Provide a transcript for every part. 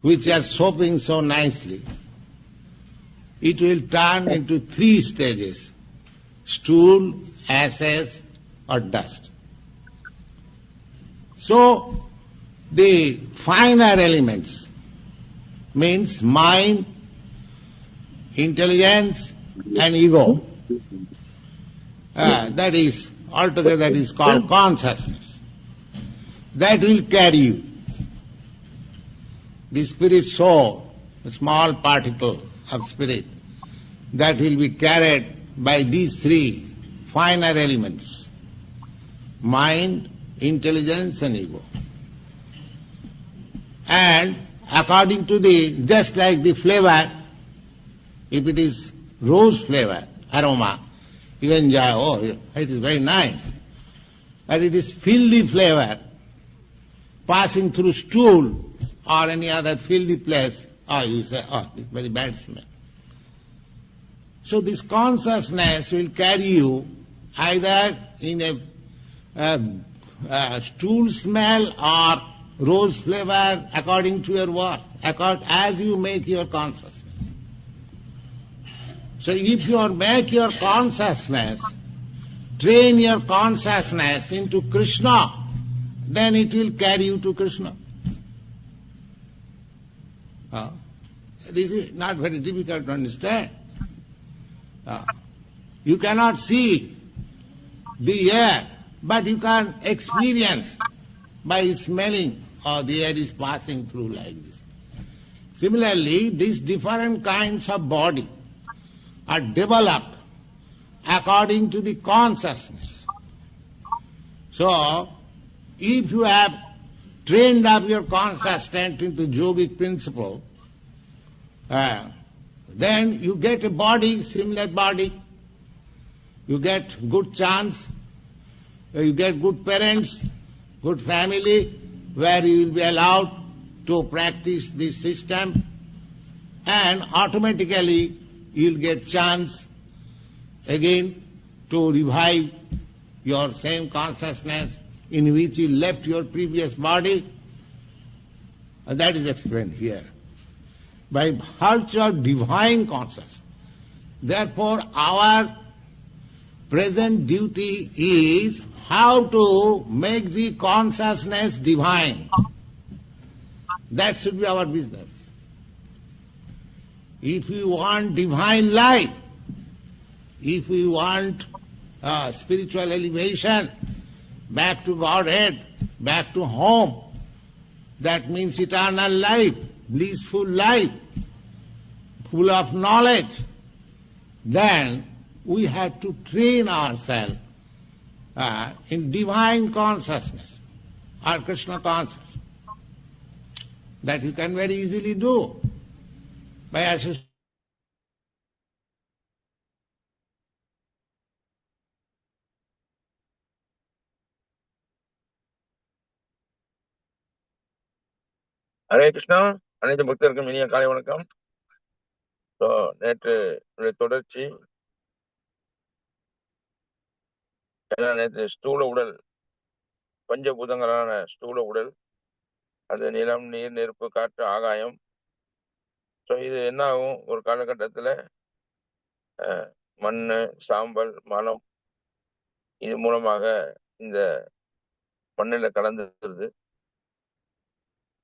Which are soaping so nicely. It will turn into three stages stool, ashes, or dust. So, the finer elements means mind, intelligence, and ego. Uh, that is altogether that is called consciousness. That will carry you the spirit soul, a small particle of spirit, that will be carried by these three finer elements mind, intelligence, and ego. And according to the, just like the flavor, if it is rose flavor, aroma, you enjoy, oh, it is very nice. But it is filthy flavor, passing through stool or any other filthy place, oh, you say, oh, it's very bad smell. So this consciousness will carry you either in a, uh uh stool smell or rose flavor according to your work, accord, as you make your consciousness. So if you are make your consciousness, train your consciousness into Krishna, then it will carry you to Krishna. Uh, this is not very difficult to understand. Uh, you cannot see the air, but you can experience by smelling or the air is passing through like this. Similarly, these different kinds of body are developed according to the consciousness. So, if you have trained up your consciousness into yogic principle, uh, then you get a body, similar body. You get good chance, uh, you get good parents, good family, where you will be allowed to practice this system, and automatically you will get chance again to revive your same consciousness in which you left your previous body. And that is explained here. By virtue of divine consciousness. Therefore, our present duty is how to make the consciousness divine. That should be our business. If we want divine life, if we want uh, spiritual elevation, back to Godhead, back to home, that means eternal life, blissful life, full of knowledge, then we have to train ourselves uh, in divine consciousness or Krishna consciousness. That you can very easily do by associating. Hare Krishna. அனைத்து பக்தருக்கும் இனிய காலை வணக்கம். So நேற்று தொடர்ச்சி. ஏன்னா நேற்று ஸ்தூல உடல் பஞ்சபூதங்களான ஸ்தூல உடல் அது நிலம் நீர் நெருப்பு காற்று ஆகாயம். ஸோ இது என்ன ஆகும் ஒரு காலகட்டத்தில் மண் சாம்பல் மலம் இது மூலமாக இந்த மண்ணில் கலந்துருது.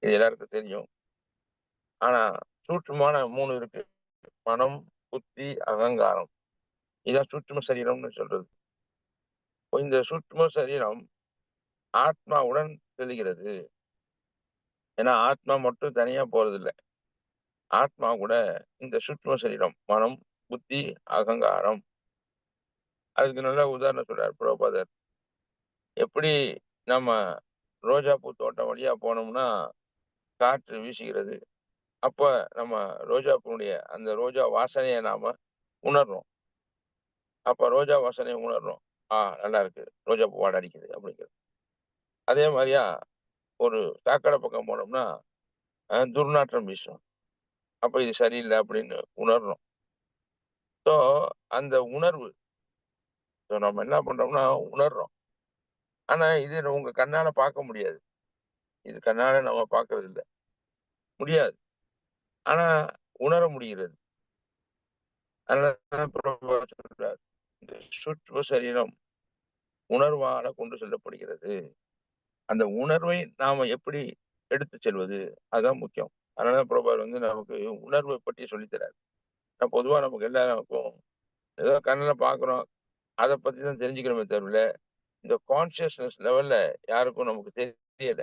இது எல்லாருக்கும் தெரியும். ஆனா சூற்றுமான மூணு இருக்கு. மனம் புத்தி அகங்காரம். இதான் சூற்றும சரீரம்னு சொல்றது. இந்த சூற்றும சரீரம் ஆத்மாவுடன் செல்கிறது. ஏன்னா ஆத்மா மட்டும் தனியா போறதில்லை. ஆத்மா கூட இந்த சுற்றும சரீரம் மனம் புத்தி அகங்காரம். அதுக்கு நல்ல உதாரணம் சொல்றார் புரோபாதர் எப்படி நம்ம ரோஜா பூ தோட்டம் வழியா போனோம்னா காற்று வீசுகிறது. அப்ப நம்ம ரோஜா பூனுடைய அந்த ரோஜா வாசனையை நாம உணர்றோம். அப்ப ரோஜா வாசனையை உணர்றோம். ஆ நல்லா இருக்கு. ரோஜா பூ வாடை அடிக்குது அப்படிங்கிறது. அதே மாதிரியா ஒரு சாக்கடை பக்கம் போனோம்னா துர்நாற்றம் வீசும். அப்ப இது சரியில்லை அப்படின்னு உணர்றோம். ஸோ அந்த உணர்வு ஸோ நம்ம என்ன பண்றோம்னா உணர்றோம். ஆனா இது உங்க கண்ணால பார்க்க முடியாது. இது கண்ணால நம்ம பார்க்கறது இல்லை முடியாது. ஆனா உணர முடிகிறது. சொல்றார் இந்த சூட்சும சரீரம் உணர்வால கொண்டு செல்லப்படுகிறது. அந்த உணர்வை நாம எப்படி எடுத்து செல்வது? அதுதான் முக்கியம். அதனால பிரபார் வந்து நமக்கு உணர்வை பற்றி சொல்லித்தராரு நான் பொதுவா நமக்கு எல்லாருக்கும் ஏதோ கண்ணில் பார்க்குறோம் அதை பத்தி தான் தெரிஞ்சுக்கிறோமே தவிர இந்த கான்சியஸ்னஸ் லெவல்ல யாருக்கும் நமக்கு தெரியல.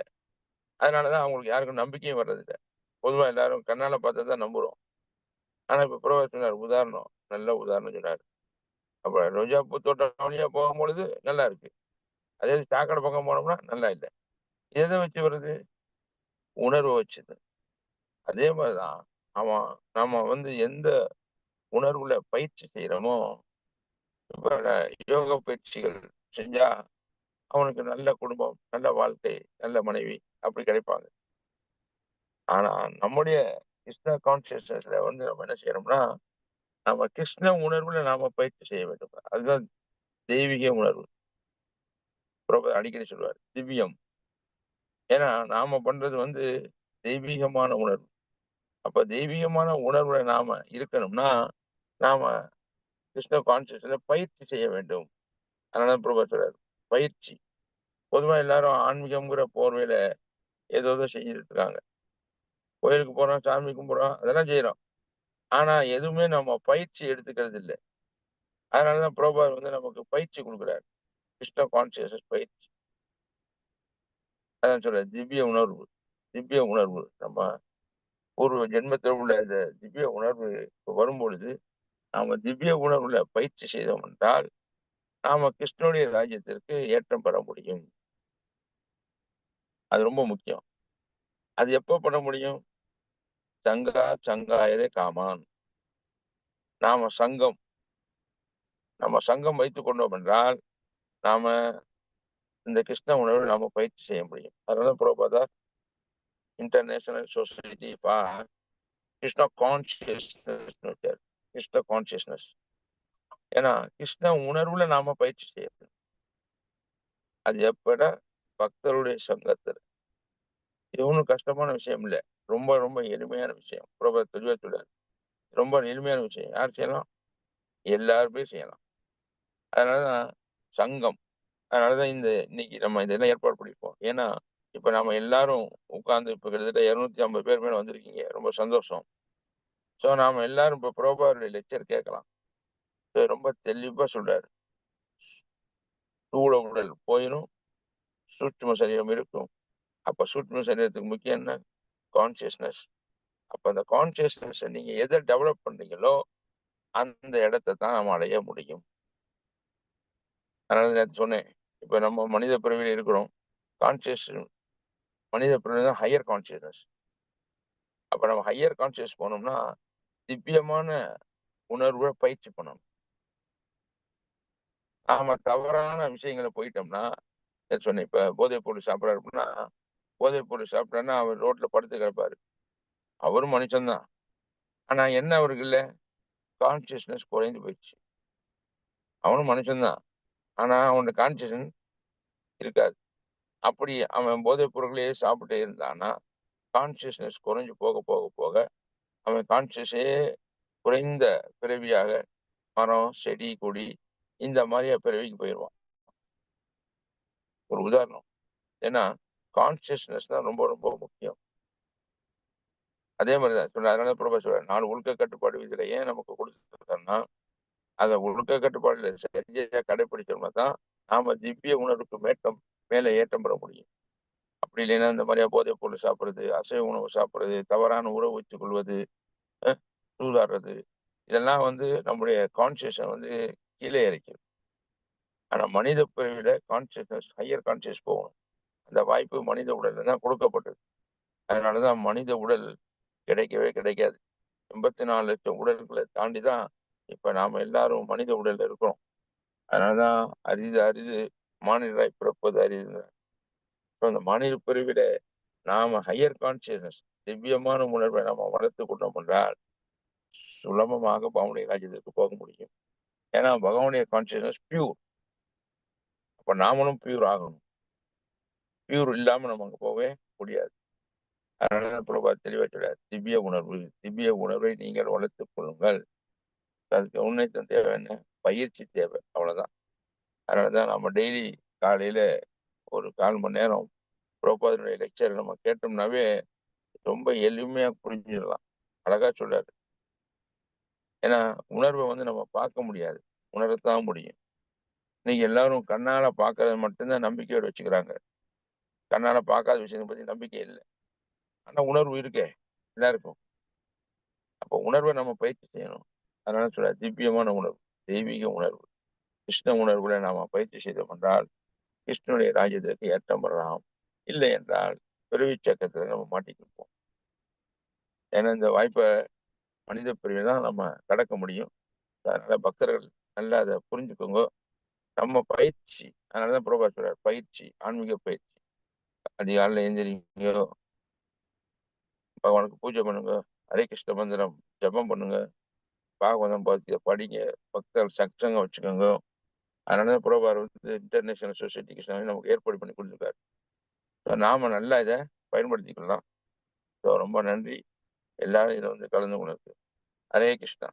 அதனாலதான் அவங்களுக்கு யாருக்கும் நம்பிக்கையும் வர்றதில்ல. பொதுவா எல்லாரும் கண்ணால பார்த்தா தான் நம்புறோம். ஆனா இப்ப புறவர் சொன்னார் உதாரணம் நல்ல உதாரணம் சொன்னார். அப்ப ரோஜா பூ தோட்டம் வழியா போகும்பொழுது நல்லா இருக்கு. அதே சாக்கடை பக்கம் போனோம்னா நல்லா இல்லை. எதை வச்சு வருது உணர்வை வச்சுது. அதே மாதிரிதான் அவன் நம்ம வந்து எந்த உணர்வுல பயிற்சி செய்யறோமோ இப்ப யோக பயிற்சிகள் செஞ்சா அவனுக்கு நல்ல குடும்பம் நல்ல வாழ்க்கை நல்ல மனைவி அப்படி கிடைப்பாங்க. ஆனா நம்முடைய கிருஷ்ண கான்சியஸ்னஸ்ல வந்து நம்ம என்ன செய்யறோம்னா நம்ம கிருஷ்ண உணர்வுல நாம பயிற்சி செய்ய வேண்டும். அதுதான் தெய்வீக உணர்வு. அடிக்கடி சொல்லுவார் திவ்யம். ஏன்னா நாம பண்றது வந்து தெய்வீகமான உணர்வு. அப்ப தெய்வீகமான உணர்வுல நாம இருக்கணும்னா நாம கிருஷ்ண கான்சியஸ்ல பயிற்சி செய்ய வேண்டும். அதனால பிரபா சொல்றாரு பயிற்சி. பொதுவா எல்லாரும் ஆன்மீகம்ங்கிற போர்வையில ஏதோ ஏதோ செஞ்சுட்டு இருக்காங்க கோயிலுக்கு போறோம் சாமி கும்பிட்றோம் அதெல்லாம் செய்யறோம் ஆனா எதுவுமே நம்ம பயிற்சி எடுத்துக்கிறது இல்லை அதனாலதான் புரோபார் வந்து நமக்கு பயிற்சி கொடுக்குறாரு. கிருஷ்ண கான்சியஸ் பயிற்சி. அதான் சொல்ற திவ்ய உணர்வு திவ்ய உணர்வு. நம்ம பூர்வ ஜென்மத்தில் உள்ள இந்த திவ்ய உணர்வு வரும்பொழுது நாம திவ்ய உணர்வுல பயிற்சி செய்தோம் என்றால் நாம கிருஷ்ணனுடைய ராஜ்யத்திற்கு ஏற்றம் பெற முடியும். அது ரொம்ப முக்கியம். அது எப்போ பண்ண முடியும்? சங்கா சங்காயதே காமான். நாம சங்கம். நம்ம சங்கம் வைத்து கொண்டோம் என்றால் நாம இந்த கிருஷ்ண உணர்வு நாம பயிற்சி செய்ய முடியும். அதனால Prabhupada international society for Krishna consciousness Krishna consciousness ஏன்னா கிருஷ்ண உணர்வுல நாம பயிற்சி செய்யணும் அது எப்பட பக்தருடைய சங்கத்தில். இது ஒன்றும் கஷ்டமான விஷயம் இல்லை. ரொம்ப ரொம்ப எளிமையான விஷயம். பிரபல தெளிவாக சொல்லாது ரொம்ப எளிமையான விஷயம். யார் செய்யலாம்? எல்லாருமே செய்யலாம். அதனால தான் சங்கம். அதனால தான் இந்த இன்னைக்கு நம்ம இதெல்லாம் ஏற்பாடு பண்ணிப்போம் ஏன்னா இப்போ நம்ம எல்லாரும் உட்காந்து இப்போ கிட்டத்தட்ட இரநூத்தி ஐம்பது பேர் மேலே வந்திருக்கீங்க. ரொம்ப சந்தோஷம். ஸோ நாம எல்லாரும் இப்போ புரோபாருடைய லெக்சர் கேட்கலாம். ஸோ ரொம்ப தெளிவாக சொல்கிறாரு ஸ்தூல உடல் போயிடும் சூட்சும சரீரம் இருக்கும். அப்போ சூட்சும சரீரத்துக்கு முக்கியம் என்ன? கான்சியஸ்னஸ் அப்போ அந்த கான்சியஸ்னஸை நீங்க எதை டெவலப் பண்றீங்களோ அந்த இடத்தை தான் நம்ம அடைய முடியும். அதனால நேற்று சொன்னேன். இப்போ நம்ம மனித பிறவியில் இருக்கிறோம். கான்சியஸ் மனித பிரிவில் தான் ஹையர் கான்சியஸ்னஸ் அப்ப நம்ம ஹையர் கான்சியஸ் போனோம்னா திவ்யமான உணர்வை பயிற்சி பண்ணணும். நாம தவறான விஷயங்களை போயிட்டோம்னா சொன்னேன் இப்ப போதைப் பொருள் சாப்பிட்றாரு அப்படின்னா போதைப் பொருள் சாப்பிட்டான்னா அவர் ரோட்ல படுத்து கிடப்பாரு. அவரும் மனுஷன்தான். ஆனா என்ன அவருக்கு இல்ல? கான்சியஸ்னஸ் குறைந்து போயிடுச்சு. அவனும் மனுஷன்தான். ஆனா அவனோட கான்சியஸ்னஸ் இருக்காது. அப்படி அவன் போதைப் பொருட்களையே சாப்பிட்டே இருந்தான்னா கான்சியஸ்னஸ் குறைஞ்சு போக போக போக அவன் கான்சியஸே குறைந்த பிறவியாக மரம் செடி கொடி இந்த மாதிரியா பிறவிக்கு போயிடுவான். ஒரு உதாரணம். ஏன்னா கான்சியஸ்னஸ் தான் ரொம்ப ரொம்ப முக்கியம். அதே மாதிரி தான். சொன்ன அதனால பிரபா சொல்ற நாலு ஒழுக்க கட்டுப்பாடு இதுல ஏன் நமக்கு கொடுத்துருக்கோம்னா அதை ஒழுக்க கட்டுப்பாடுல சரியாக கடைபிடிச்சோம்னா தான் நாம திவ்ய உணர்வுக்கு மேட்டம் மேலே ஏற்றம் பெற முடியும். அப்படி இல்லைன்னா இந்த மாதிரியா போதைப் பொருள் சாப்பிடுறது அசைவ உணவு சாப்பிடுறது தவறான உறவு வச்சுக் கொள்வது அஹ், சூதாடுறது இதெல்லாம் வந்து நம்முடைய கான்சியஸை வந்து கீழே இறக்கிடும் ஆனால் மனித பிரிவில் கான்சியஸ்னஸ் ஹையர் கான்சியஸ் போகணும். அந்த வாய்ப்பு மனித உடலில் தான் கொடுக்கப்பட்டது. அதனால தான் மனித உடல் கிடைக்கவே கிடைக்காது. எண்பத்தி நாலு லட்சம் உடல்களை தாண்டி தான் இப்போ நாம் எல்லாரும் மனித உடலில் இருக்கிறோம். அதனாலதான் அரிது அரிது மாநிலராய் பிறப்பது அரிது. இப்போ அந்த மாநில பிரிவில் நாம் ஹையர் கான்சியஸ்னஸ் திவ்யமான உணர்வை நாம் வளர்த்து கொண்டோம் என்றால் சுலபமாக பகவனுடைய ராஜ்யத்திற்கு போக முடியும். ஏன்னா பகவானுடைய கான்சியஸ்னஸ் பியூர் அப்ப நாமளும் பியூர் ஆகணும். பியூர் இல்லாம நம்ம அங்க போகவே முடியாது. அதனால பிரபா தெளிவா சொல்றார் திவ்ய உணர்வு திவ்ய உணர்வை நீங்கள் வளர்த்துக் கொள்ளுங்கள். அதுக்கு முன்னேற்றம் தேவை என்ன? பயிற்சி தேவை அவ்வளவுதான். அதனாலதான் நம்ம டெய்லி காலையில ஒரு கால் மணி நேரம் புரோபாதனுடைய லெக்சர் நம்ம கேட்டோம்னாவே ரொம்ப எளிமையா புரிஞ்சிடலாம். அழகா சொல்றாரு. ஏன்னா உணர்வை வந்து நம்ம பார்க்க முடியாது. உணரத்தான் முடியும். இன்னைக்கு எல்லாரும் கண்ணால பார்க்கறது மட்டும்தான் நம்பிக்கையோடு வச்சுக்கிறாங்க. கண்ணால பார்க்காத விஷயத்தை பத்தி நம்பிக்கை இல்லை. ஆனா உணர்வு இருக்கே எல்லாருக்கும் அப்போ உணர்வை நம்ம பயிற்சி செய்யணும். அதனால சொல்ல திவ்யமான உணர்வு தெய்வீக உணர்வு. கிருஷ்ண உணர்வுல நாம பயிற்சி செய்தோம் என்றால் கிருஷ்ணனுடைய ராஜ்யத்திற்கு ஏற்றம் பெறலாம். இல்லை என்றால் பிறவி சக்கரத்துல நம்ம மாட்டிக்கிருப்போம் ஏன்னா இந்த வாய்ப்பை மனித பிரிவை தான் நம்ம கடக்க முடியும். அதனால பக்தர்கள் நல்லா அதை புரிஞ்சுக்கோங்க. நம்ம பயிற்சி அதனாலதான் பிரபா சொல்றார் பயிற்சி ஆன்மீக பயிற்சி. அதிகாலையில் எந்திரிங்கோ பகவானுக்கு பூஜை பண்ணுங்க. ஹரே கிருஷ்ண மந்திரம் ஜபம் பண்ணுங்க. பாகவதம் பார்த்து படிங்க. பக்தர்கள் சக்சங்க வச்சுக்கோங்க. அதனால புரோபார் வந்து இன்டர்நேஷனல் சொசைட்டி கிருஷ்ணாவை நமக்கு ஏற்பாடு பண்ணி கொடுத்துருக்காரு. ஸோ நாம நல்லா இதை பயன்படுத்திக்கலாம். ஸோ ரொம்ப நன்றி. எல்லாரும் இதில் வந்து கலந்து கொண்டு ஹரே கிருஷ்ணா.